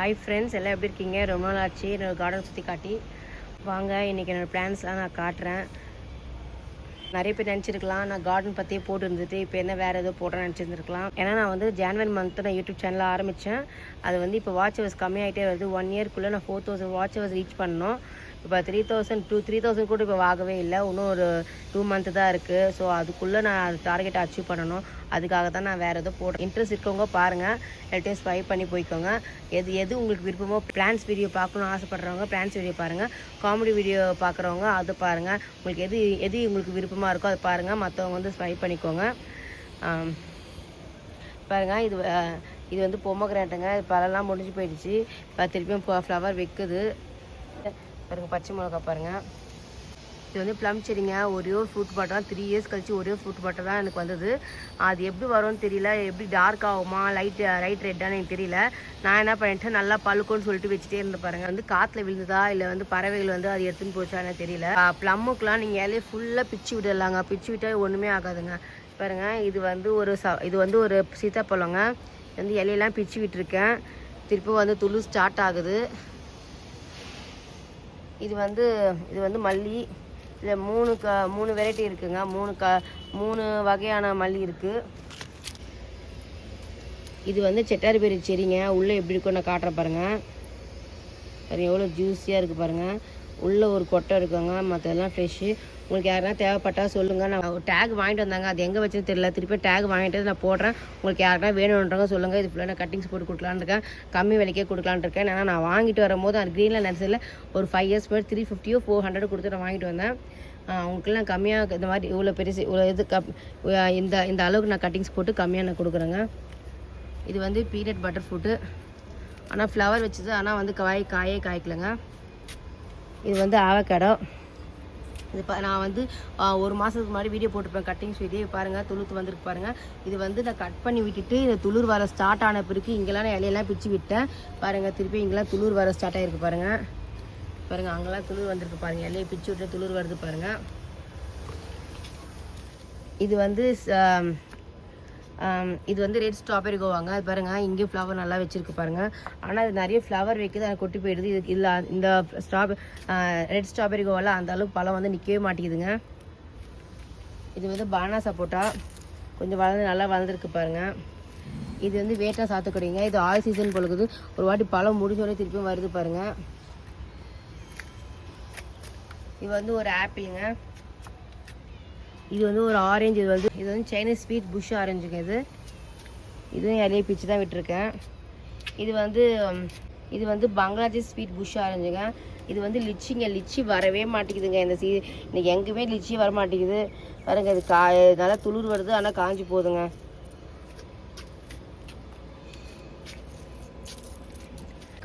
Hi friends எல்லாம் எப்படி இருக்கீங்க? ரொம்ப நாள் ஆச்சு. என்னோட கார்டன் சுற்றி காட்டி. வாங்க இன்றைக்கி என்னோடய பிளான்ஸ்லாம் நான் காட்டுறேன். நிறைய பேர் நினச்சிருக்கலாம் நான் கார்டன் பற்றியே போட்டு இருந்துட்டு இப்போ என்ன வேறு ஏதோ போடுறேன்னு நினச்சிருந்துருக்கலாம். ஏன்னா நான் வந்து ஜான்வரி மந்த்து நான் யூடியூப் சேனலில் ஆரம்பித்தேன் அது வந்து இப்போ வாட்ச் ஹவர்ஸ் கம்மியாகிட்டே வருது. ஒன் இயர்க்குள்ளே நான் four thousand watch hours reach பண்ணோம் இப்போ three thousand two three thousand கூட இப்போ வாங்கவே இல்லை. இன்னும் ஒரு டூ மந்த்து தான் இருக்குது ஸோ அதுக்குள்ளே நான் அது டார்கெட் அச்சீவ் பண்ணணும். அதுக்காக தான் நான் வேறு எதுவும் போடுறேன் இன்ட்ரெஸ்ட் இருக்கவங்க பாருங்கள் எல்லாத்தையும் ஸ்பை பண்ணி போய்க்கோங்க. எது எது உங்களுக்கு விருப்பமோ பிளான்ஸ் வீடியோ பார்க்கணும்னு ஆசைப்பட்றவங்க பிளான்ஸ் வீடியோ பாருங்கள் காமெடி வீடியோ பார்க்குறவங்க அது பாருங்கள் உங்களுக்கு எது எது உங்களுக்கு விருப்பமாக இருக்கோ அதை பாருங்கள் மற்றவங்க வந்து ஸ்பை பண்ணிக்கோங்க. பாருங்கள் இது இது வந்து பொம்மை கிராண்டுங்க பழம்லாம் முடிஞ்சு போயிடுச்சு. இப்போ திருப்பியும் ஃப்ளவர் வைக்குது. பாருங்க பச்சை மிளகா பாருங்கள் இது வந்து ப்ளம் செடிங்க. ஒரே ஒரு ஃப்ரூட் பாட்டர் தான். த்ரீ இயர்ஸ் கழிச்சு ஒரே ஒரு ஃப்ரூட் பாட்டர் தான் எனக்கு வந்தது. அது எப்படி வரும்னு தெரியல. எப்படி டார்க் ஆகுமா லைட் லைட் ரெட்டானு எனக்கு தெரியல. நான் என்ன பண்ணிட்டேன்? நல்லா பழுக்கும்னு சொல்லிட்டு வச்சுட்டே இருந்து பாருங்க. வந்து காற்றுல விழுந்ததா இல்லை வந்து பறவைகள் வந்து அது எடுத்துன்னு போச்சான்னு தெரியல. ப்ளம்முக்கெலாம் நீங்கள் இலையை ஃபுல்லாக பிச்சு விடலாங்க பிச்சு விட்டால் ஒன்றுமே ஆகாதுங்க. பாருங்க இது வந்து ஒரு ச இது வந்து ஒரு சீத்தாப்பழங்க. வந்து இலையெல்லாம் பிச்சு விட்டுருக்கேன். திருப்பி வந்து துளு ஸ்டார்ட் ஆகுது. இது வந்து இது வந்து மல்லி. இதில் மூணு க மூணு வெரைட்டி இருக்குங்க. மூணு க மூணு வகையான மல்லி இருக்குது இது வந்து செட்டாரிபேரி செடிங்க. உள்ளே எப்படி இருக்கும் நான் காட்டுறேன் பாருங்கள் பாருங்க எவ்வளோ ஜூஸியாக இருக்குது பாருங்கள் உள்ளே ஒரு கொட்டை இருக்குங்க. மற்றதெல்லாம் ஃப்ரெஷ்ஷு உங்களுக்கு யாருன்னா தேவைப்பட்டால் சொல்லுங்கள் நான் ஒரு டேக் வாங்கிட்டு வந்தாங்க. அது எங்கே வச்சுன்னு தெரியல. திருப்பி டேக் வாங்கிட்டு நான் போடுறேன். உங்களுக்கு யாருன்னா வேணுன்றவங்க சொல்லுங்கள் இது ஃபுல்லாக நான் கட்டிங்ஸ் போட்டு கொடுக்கலான்னு இருக்கேன். கம்மி விலைக்கே கொடுக்கலான்னு இருக்கேன். ஏன்னா நான் வாங்கிட்டு வரும்போது அந்த க்ரீனில் நர்சரியில் ஒரு ஃபைவ் இயர்ஸ் முன்னாடி த்ரீ ஃபிஃப்டியோ ஃபோர் ஹண்ட்ரட் கொடுத்து நான் வாங்கிட்டு வந்தேன். அவங்களுக்குலாம் கம்மியாக இந்த மாதிரி இவ்வளோ பெருசு இவ்வளோ இது கப் இந்த இந்த அளவுக்கு நான் கட்டிங்ஸ் போட்டு கம்மியாக நான் கொடுக்குறேங்க. இது வந்து பீனட் பட்டர் ஃபுட்டு ஆனால் ஃப்ளவர் வச்சது. ஆனால் வந்து காய் காயே காய்க்கலைங்க. இது வந்து ஆவக்காடோ இது இப்போ நான் வந்து ஒரு மாதத்துக்கு முன்னாடி வீடியோ போட்டிருப்பேன் கட்டிங்ஸ் வீடியோ பாருங்கள் துளுத்து வந்திருக்கு பாருங்கள் இது வந்து நான் கட் பண்ணி விட்டுட்டு இந்த துளிர் வர ஸ்டார்ட் ஆன பிறகு இங்கெல்லாம் நான் இலையெல்லாம் பிச்சு விட்டேன். பாருங்கள் திருப்பி இங்கெல்லாம் துளிர் வர ஸ்டார்ட் ஆகிருக்கு பாருங்கள் பாருங்கள் அங்கெல்லாம் துளிர் வந்திருக்கு பாருங்கள் இலையை பிச்சு விட்டு துளிர் வருது பாருங்கள் இது வந்து ச- இது வந்து ரெட் ஸ்ட்ராபெரி கோவாங்க அது பாருங்க இங்கேயும் ஃப்ளவர் நல்லா வச்சுருக்கு பாருங்க. ஆனால் இது நிறைய ஃப்ளவர் வைக்குது எனக்கு கொட்டி போயிடுது. இது இல்லை இந்த ஸ்ட்ராபெ ரெட் ஸ்ட்ராபெரி கோவால அந்த அளவுக்கு பழம் வந்து நிற்கவே மாட்டேங்குதுங்க. இது வந்து பானா சப்போட்டா. கொஞ்சம் வளர்ந்து நல்லா வளர்ந்துருக்கு பாருங்க. இது வந்து வேட்டா சாத்துக்குடிங்க. இது ஆல் சீசன் பொழுது ஒரு வாட்டி பழம் முடிஞ்சோடனே திருப்பியும் வருது பாருங்க. இது வந்து ஒரு ஆப்பிளுங்க இது வந்து ஒரு ஆரஞ்சு இது வந்து இது வந்து சைனீஸ் ஸ்வீட் புஷ் ஆரஞ்சுங்க இது. இதுவும் இலையை பிச்சு தான் விட்டுருக்கேன். இது வந்து இது வந்து பங்களாதேஷ் ஸ்வீட் புஷ் ஆரஞ்சுங்க இது வந்து லிச்சிங்க லிச்சி வரவே மாட்டேங்குதுங்க. இந்த சீ இன்னைக்கு எங்கேயுமே லிச்சி வர மாட்டேங்குது பாருங்க இது கா நல்லா துளிர் வருது ஆனால் காஞ்சி போகுதுங்க.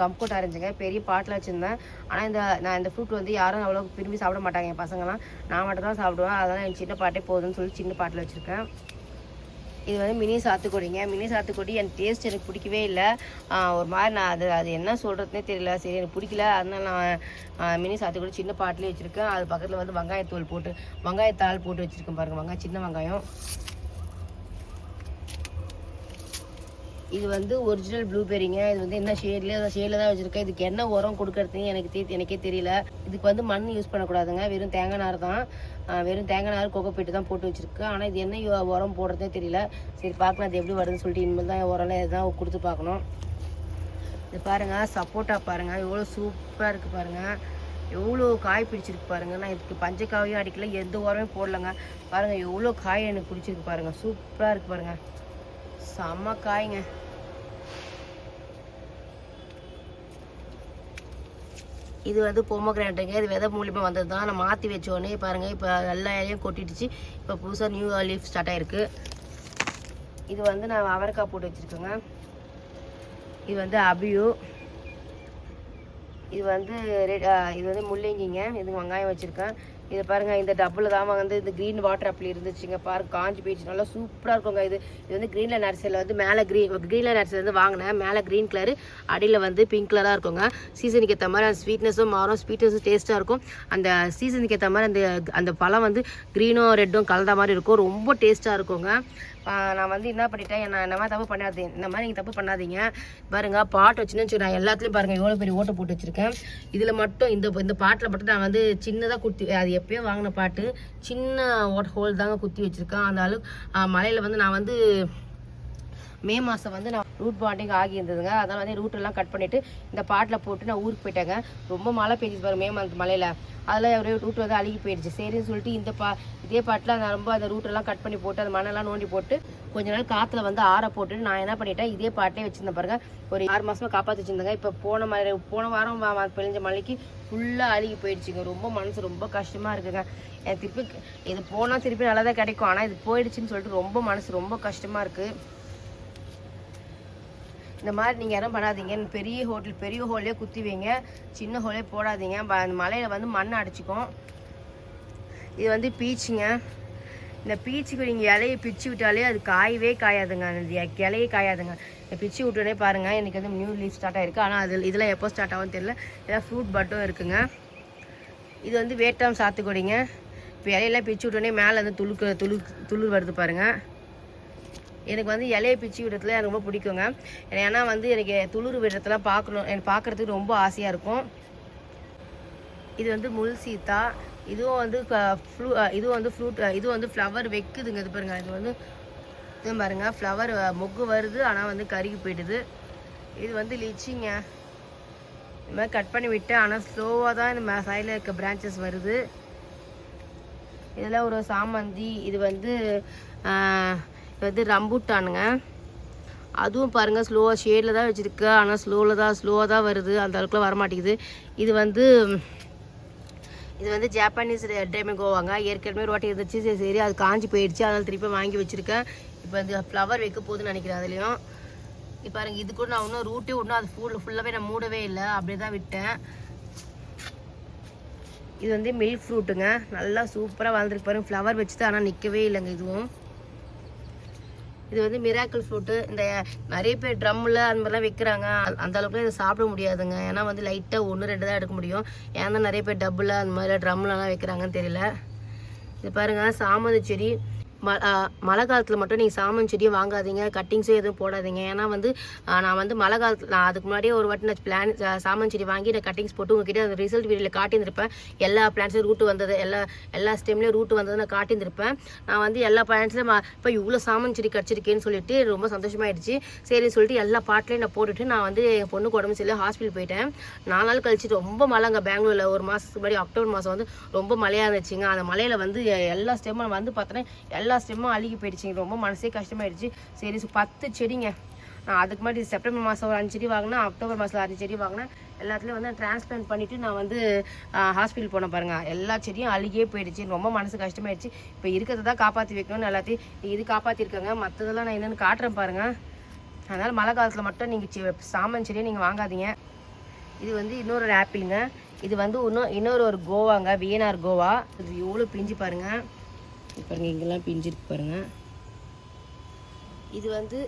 கம்கோட் ஆரஞ்சுங்க பெரிய பாட்டில் வச்சுருந்தேன். ஆனால் இந்த நான் இந்த ஃப்ரூட் வந்து யாரும் அவ்வளோ விரும்பி சாப்பிட மாட்டாங்க என் பசங்களாம் நான் மட்டும் தான் சாப்பிடுவேன். அதனால் என் சின்ன பாட்டே போதும்னு சொல்லி சின்ன பாட்டில் வச்சுருக்கேன். இது வந்து மினி சாத்துக்குடிங்க. மினி சாத்துக்குடி என் டேஸ்ட் எனக்கு பிடிக்கவே இல்லை. ஒரு மாதிரி நான் அது அது என்ன சொல்கிறதுனே தெரியல. சரி எனக்கு பிடிக்கல. அதனால் நான் மினி சாத்துக்குடி சின்ன பாட்டிலே வச்சுருக்கேன். அது பக்கத்தில் வந்து வெங்காயத்தூள் போட்டு வெங்காயத்தாள் போட்டு வச்சுருக்கேன் பாருங்கள் வெங்காயம் சின்ன வெங்காயம். இது வந்து ஒரிஜினல் ப்ளூபெரிங்க இது வந்து என்ன ஷேட்ல ஷேடில் தான் வச்சுருக்கேன். இதுக்கு என்ன உரம் கொடுக்கறதுன்னு எனக்கு தே எனக்கே தெரியல. இதுக்கு வந்து மண் யூஸ் பண்ணக்கூடாதுங்க. வெறும் தேங்காய் நார் தான். வெறும் தேங்காய் நார் கோகோ தான் போட்டு வச்சுருக்கேன் ஆனால் இது என்ன உரம் போடுறதே தெரியல. சரி பார்க்கலாம் அது எப்படி வருதுன்னு சொல்லிட்டு இனிமேல் தான் உரம்லாம் எதுதான் கொடுத்து பார்க்கணும். இது பாருங்கள் சப்போட்டா பாருங்கள் எவ்வளோ சூப்பராக இருக்குது பாருங்கள் எவ்வளோ காய் பிடிச்சிருக்கு பாருங்கள் நான் இதுக்கு பஞ்சக்காயும் அடிக்கல. எந்த உரமே போடலங்க. பாருங்கள் எவ்வளோ காய் எனக்கு பிடிச்சிருக்கு பாருங்கள் சூப்பராக இருக்குது பாருங்கள் செம்ம காய்ங்க. இது வந்து பொம்மக்ரானட்டுங்க இது விதை மூலியமா வந்தது தான். நான் மாற்றி வச்சோடனே பாருங்கள் இப்போ எல்லா இலையும் கொட்டிடுச்சு. இப்போ புதுசாக நியூ லீஃப் ஸ்டார்ட் ஆயிருக்கு. இது வந்து நான் அவரைக்காய் போட்டு வச்சுருக்கேங்க. இது வந்து அபியு. இது வந்து ரெட் இது வந்து முள்ளங்கிங்க. இது வெங்காயம் வச்சுருக்கேன். இது பாருங்க இந்த டப்பில் தான் வந்து இந்த க்ரீன் வாட்டர் அப்படி இருந்துச்சுங்க. பாருங்க காஞ்சி போயிடுச்சு. நல்லா சூப்பராக இருக்குங்க இது. இது வந்து க்ரீனில் நர்சரியில் வந்து மேலே க்ரீன் க்ரீனில் நர்சரி வந்து வாங்கினேன். மேலே க்ரீன் கலர் அடியில் வந்து பிங்க் கலராக இருக்குங்க. சீசனுக்கு ஏற்ற மாதிரி அந்த ஸ்வீட்னஸும் மாறும். ஸ்வீட்னஸும் டேஸ்ட்டாக இருக்கும். அந்த சீசனுக்கு ஏற்ற மாதிரி அந்த அந்த பழம் வந்து க்ரீனும் ரெட்டும் கலந்த மாதிரி இருக்கும். ரொம்ப டேஸ்ட்டாக இருக்குங்க. நான் வந்து என்ன பண்ணிட்டேன் நான் இந்த மாதிரி தப்பு பண்ணாதீங்க இந்த மாதிரி நீங்கள் தப்பு பண்ணாதீங்க. பாருங்க பாட்டு வச்சுன்னு வச்சு நான் எல்லாத்துலேயும் பாருங்கள் எவ்வளோ பெரிய ஓட்டை போட்டு வச்சுருக்கேன். இதில் மட்டும் இந்த இந்த பாட்டில் மட்டும் நான் வந்து சின்னதாக குட்டி அது எப்பயோ வாங்கின பாட்டு. சின்ன ஓட்ட ஹோல் தாங்க குத்தி வச்சுருக்கேன். அந்த அளவு மலையில் வந்து நான் வந்து மே மாதம் வந்து நான் ரூட் பாண்டிங் ஆகியிருந்ததுங்க. அதனால் வந்து ரூட்டெல்லாம் கட் பண்ணிவிட்டு இந்த பாட்டில் போட்டு நான் ஊருக்கு போயிட்டேங்க. ரொம்ப மழை பெய்ஞ்சிச்சு பாருங்க மே மந்த் மலையில் அதில் ஒரே ரூட் வந்து அழுகி போயிடுச்சு. சரின்னு சொல்லிட்டு இந்த பா இதே பாட்டில் நான் ரொம்ப அந்த ரூட்டெல்லாம் கட் பண்ணி போட்டு அந்த மண்ணெல்லாம் நோண்டி போட்டு கொஞ்ச நாள் காற்றுல வந்து ஆற போட்டு நான் என்ன பண்ணிட்டேன் இதே பாட்டிலே வச்சுருந்தேன் பாருங்க. ஒரு ஆறு மாதமாக காப்பாற்றி வச்சுருந்தேங்க. இப்போ போன மழை போன வாரம் ம- மலைக்கு மழைக்கு ஃபுல்லாக அழுகி போயிடுச்சுங்க. ரொம்ப மனசு ரொம்ப கஷ்டமாக இருக்குங்க. திருப்பி இது போனால் திருப்பி நல்லா தான் கிடைக்கும். ஆனால் இது போயிடுச்சுன்னு சொல்லிட்டு ரொம்ப மனசு ரொம்ப கஷ்டமாக இருக்குது இந்த மாதிரி நீங்கள் யாரும் பண்ணாதீங்க. பெரிய ஹோட்டல் பெரிய ஹோல்லே குத்தி வைங்க சின்ன ஹோலே போடாதீங்க. அந்த மலையில் வந்து மண் அடிச்சுக்கும். இது வந்து பீச்சுங்க. இந்த பீச்சுக்கு நீங்கள் இலையை பிச்சு விட்டாலே அது காயவே காயாதுங்க அந்த இ- இலையே காயாதுங்க. இந்த பிச்சு விட்டோடனே பாருங்கள் எனக்கு வந்து நியூ லீஃப் ஸ்டார்ட் ஆகிருக்கு ஆனால் அது இதெல்லாம் எப்போ ஸ்டார்ட் ஆகும் தெரியல. இதெல்லாம் ஃப்ரூட் பட்டும் இருக்குங்க. இது வந்து வேட்டாம் சாத்துக்குடிங்க. இப்போ இலையெல்லாம் பிச்சு விட்டோடனே மேலே வந்து துளுக்கு துளு துளு வருது பாருங்கள் எனக்கு வந்து இலையை பிச்சு விடுறதுல எனக்கு ரொம்ப பிடிக்குங்க. ஏன்னா வந்து எனக்கு துளிர் விடுறதுலாம் பார்க்கணும் எனக்கு பார்க்குறதுக்கு ரொம்ப ஆசையாக இருக்கும். இது வந்து முள் சீத்தா. இதுவும் வந்து க- ஃப்ளூ இதுவும் வந்து ஃப்ரூட் இது வந்து ஃப்ளவர் வைக்குதுங்க. இது பாருங்கள் இது வந்து இது பாருங்கள் ஃப்ளவர் மொக்கு வருது ஆனால் வந்து கருகி போயிடுது. இது வந்து லிச்சிங்க. இது மாதிரி கட் பண்ணி விட்டேன் ஆனால் ஸ்லோவாக தான் இந்த சைடில் இருக்க பிரான்ச்சஸ் வருது. இதெல்லாம் ஒரு சாமந்தி இது வந்து இது வந்து ரம்பூட்டானுங்க. அதுவும் பாருங்கள் ஸ்லோவாக ஷேடில் தான் வச்சுருக்கு. ஆனால் ஸ்லோவில் தான் ஸ்லோவாக தான் வருது. அந்த அளவுக்குலாம் வர மாட்டேங்குது இது வந்து இது வந்து ஜாப்பனீஸ் டெமிகோவாங்க ஏற்கனவே ஒரு வாட்டி இருந்துச்சு. சரி சரி அது காஞ்சி போயிடுச்சு. அதனால் திருப்பி வாங்கி வச்சுருக்கேன். இப்போ இந்த ஃப்ளவர் வைக்க போகுதுன்னு நினைக்கிறேன் அதுலேயும். இப்போ பாருங்கள் இது கூட நான் இன்னும் ரூட்டே ஒன்றும் அது ஃபுல் ஃபுல்லாகவே நான் மூடவே இல்லை. அப்படியே தான் விட்டேன். இது வந்து மில்க் ஃப்ரூட்டுங்க நல்லா சூப்பராக வளர்ந்துருக்கு பாருங்கள் ஃப்ளவர் வச்சுது ஆனால் நிற்கவே இல்லைங்க இதுவும். இது வந்து மிராக்கிள் ஃப்ரூட்டு இந்த நிறைய பேர் ட்ரம்மில் அந்த மாதிரிலாம் விற்கிறாங்க அந்த அளவுக்கு இதை சாப்பிட முடியாதுங்க. ஏன்னா வந்து லைட்டாக ஒன்று ரெண்டு தான் எடுக்க முடியும். ஏன்னா நிறைய பேர் டப்பில் அந்த மாதிரிலாம் ட்ரம்லலாம் வைக்கிறாங்கன்னு தெரியல. இது பாருங்க சாமந்தி செடி. ம மழை காலத்தில் மட்டும் நீங்கள் சாமன் செடியும் வாங்காதீங்க கட்டிங்ஸும் எதுவும் போடாதீங்க. ஏன்னா வந்து நான் வந்து மழை காலத்தில் நான் அதுக்கு முன்னாடியே ஒரு வாட்டி நான் பிளான் சாமன் செடி வாங்கி நான் கட்டிங்ஸ் போட்டு உங்ககிட்ட அந்த ரிசல்ட் வீடியோவில் காட்டியிருந்திருப்பேன். எல்லா பிளான்ஸும் ரூட் வந்தது எல்லா எல்லா ஸ்டெம்லேயும் ரூட் வந்தது நான் காட்டியிருந்திருப்பேன். நான் வந்து எல்லா பிளான்ஸ்லையும் இப்போ இவ்வளோ சாமன் செடி கிடச்சிருக்கேன்னு சொல்லிட்டு ரொம்ப சந்தோஷமாயிடுச்சு. சரின்னு சொல்லிட்டு எல்லா பாட்டிலையும் நான் போட்டுட்டு நான் வந்து என் பொண்ணுக்கு உடம்பு சரியில்லை ஹாஸ்பிட்டல் போயிட்டேன். நாலு நாள் கழிச்சு ரொம்ப மழைங்க பெங்களூரில். ஒரு மாதத்துக்கு முன்னாடி அக்டோபர் மாதம் வந்து ரொம்ப மழையாக இருந்துச்சுங்க. அந்த மலையில் வந்து எல்லா ஸ்டெம்மும் வந்து பார்த்தோன்னா எல்லா ஸ்டெம்மும் அழுகி போயிடுச்சிங்க ரொம்ப மனசே கஷ்டமாயிடுச்சு. சரி பத்து செடிங்க. நான் அதுக்கு முன்னாடி செப்டம்பர் மாதம் ஒரு அஞ்சு செடி வாங்கினேன். அக்டோபர் மாதம் அஞ்சு செடி வாங்கினேன். எல்லாத்துலேயும் வந்து டிரான்ஸ்பிளான்ட் பண்ணிவிட்டு நான் வந்து ஹாஸ்பிட்டல் போனேன் பாருங்கள் எல்லா செடியும் அழுகியே போயிடுச்சு. ரொம்ப மனசு கஷ்டமாயிடுச்சு. இப்போ இருக்கிறத தான் காப்பாற்றி வைக்கணும்னு எல்லாத்தையும் இது காப்பாற்றிருக்காங்க மற்றதெல்லாம் நான் என்னென்னு காட்டுறேன் பாருங்கள் அதனால் மழை காலத்தில் மட்டும் நீங்கள் சாமான் செடியை நீங்கள் வாங்காதீங்க. இது வந்து இன்னொரு ஆப்பிளுங்க. இது வந்து இன்னும் இன்னொரு ஒரு கோவாங்க. வியனார் கோவா. இது எவ்வளோ பிஞ்சு பாருங்கள் பாருங்கள் இங்கெல்லாம் பிஞ்சிருக்கு பாருங்கள் பாருங்க. இது வந்து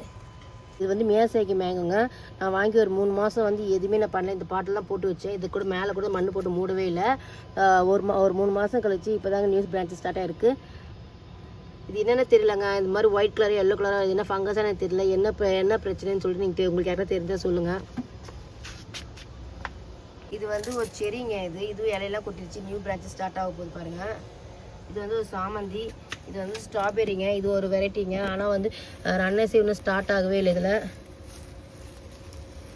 இது வந்து மேசைக்கு மேங்குங்க. நான் வாங்கி ஒரு மூணு மாதம் வந்து எதுவுமே நான் பண்ணல. இந்த பாட்டெல்லாம் போட்டு வச்சேன். இது கூட மேலே கூட மண் போட்டு மூடவே இல்லை. ஒரு மா ஒரு மூணு மாதம் கழிச்சு இப்போ தாங்க நியூஸ் பிரான்ச் ஸ்டார்ட் ஆகிருக்கு இது என்னென்ன தெரியலங்க. இந்த மாதிரி ஒயிட் கலர் எல்லோ கலர் என்ன ஃபங்கஸாக எனக்கு தெரியல. என்ன என்ன பிரச்சனைன்னு சொல்லிட்டு நீங்கள் உங்களுக்கு யாராவது தெரிஞ்சால் சொல்லுங்கள் இது வந்து ஒரு செரிங்க இது. இதுவும் இலையெல்லாம் கொட்டிருச்சு. நியூ பிரான்ச் ஸ்டார்ட் ஆக போகுது பாருங்கள் இது வந்து ஒரு சாமந்தி இது வந்து ஸ்ட்ராபெரிங்க இது ஒரு வெரைட்டிங்க ஆனால் வந்து ரன்னர்ஸே இன்னும் ஸ்டார்ட் ஆகவே இல்லை இதில்.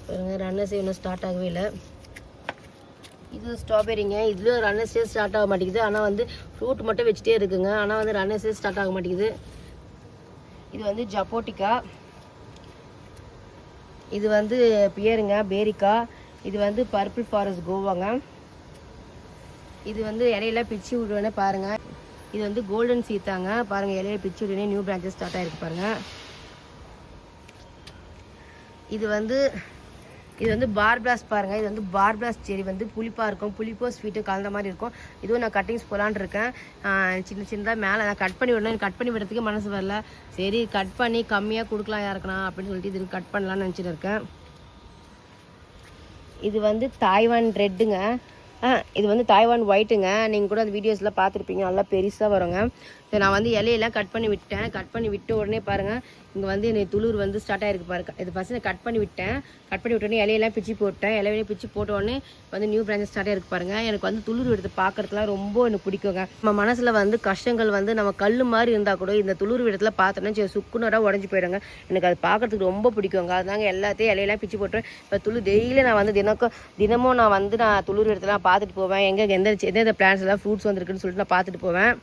பாருங்க ரன்னர்ஸே இன்னும் ஸ்டார்ட் ஆகவே இல்லை. இது ஸ்ட்ராபெரிங்க இதுலேயும் ரன்னர்ஸே ஸ்டார்ட் ஆக மாட்டேங்குது. ஆனால் வந்து ஃப்ரூட் மட்டும் வச்சுட்டே இருக்குங்க. ஆனால் வந்து ரன்னர்ஸே ஸ்டார்ட் ஆக மாட்டேங்குது. இது வந்து ஜப்போட்டிக்கா இது வந்து பியருங்க பேரிக்கா இது வந்து பர்பிள் ஃபாரஸ்ட் கோவாங்க இது வந்து இடையில பிச்சு விடுவேன்னு பாருங்கள் இது வந்து கோல்டன் சீத்தாங்க பாருங்கள் இலையில பிச்சு உடனே நியூ பிரான்ச்சஸ் ஸ்டார்ட் ஆகிருக்கு பாருங்கள் இது வந்து இது வந்து பார்பிளாஸ் பாருங்கள் இது வந்து பார்பிளாஸ் செடி வந்து புளிப்பாக இருக்கும். புளிப்போ ஸ்வீட்டும் கலந்த மாதிரி இருக்கும். இதுவும் நான் கட்டிங்ஸ் போலான்னு இருக்கேன். சின்ன சின்னதாக மேலே நான் கட் பண்ணி விடணும். கட் பண்ணி விடுறதுக்கு மனசு வரல. சரி கட் பண்ணி கம்மியாக கொடுக்கலாம் யாருக்கலாம் அப்படின்னு சொல்லிட்டு இது கட் பண்ணலாம்னு நினச்சிட்டு இருக்கேன். இது வந்து தாய்வான் ரெட்டுங்க இது வந்து தாய்வான் ஒயிட்டுங்க நீங்கள் கூட அந்த வீடியோஸ்லாம் பார்த்துருப்பீங்க. நல்லா பெருசாக வருங்க. இதை நான் வந்து இலையெல்லாம் கட் பண்ணி விட்டேன் கட் பண்ணி விட்ட உடனே பாருங்கள் இங்கே வந்து எனக்கு துளிர் வந்து ஸ்டார்ட் ஆகிருக்கு பாருங்க. இது ஃபஸ்ட்டு நான் கட் பண்ணி விட்டேன். கட் பண்ணி விட்டோடனே இலையெல்லாம் பிச்சு போட்டேன். இலையிலே பிச்சு போட்ட உடனே வந்து நியூ பிரான்ச்சஸ் ஸ்டார்ட் ஆகிருக்கு பாருங்கள் எனக்கு வந்து துளிர் எடுத்து பார்க்குறதுலாம் ரொம்ப எனக்கு பிடிக்குங்க. நம்ம மனசில் வந்து கஷ்டங்கள் வந்து நம்ம கல் மாதிரி இருந்தால் கூட இந்த துளிர் விடத்தில் பார்த்தோன்னா சரி சுக்குனராக உடஞ்சி போயிடுங்க. எனக்கு அது பார்க்கறதுக்கு ரொம்ப பிடிக்குங்க. அதுதாங்க எல்லாத்தையும் இலையெல்லாம் பிச்சு போட்டுருவேன். இப்போ துளிர் டெய்லி நான் வந்து தினக்கும் தினமும் நான் வந்து நான் துளிர் இடத்துல பார்த்துட்டு போவேன். எங்கே எந்த எந்தெந்த பிளான்ஸ் எல்லாம் ஃப்ரூட்ஸ் வந்துருக்குன்னு சொல்லிட்டு நான் பார்த்துட்டு போவேன்.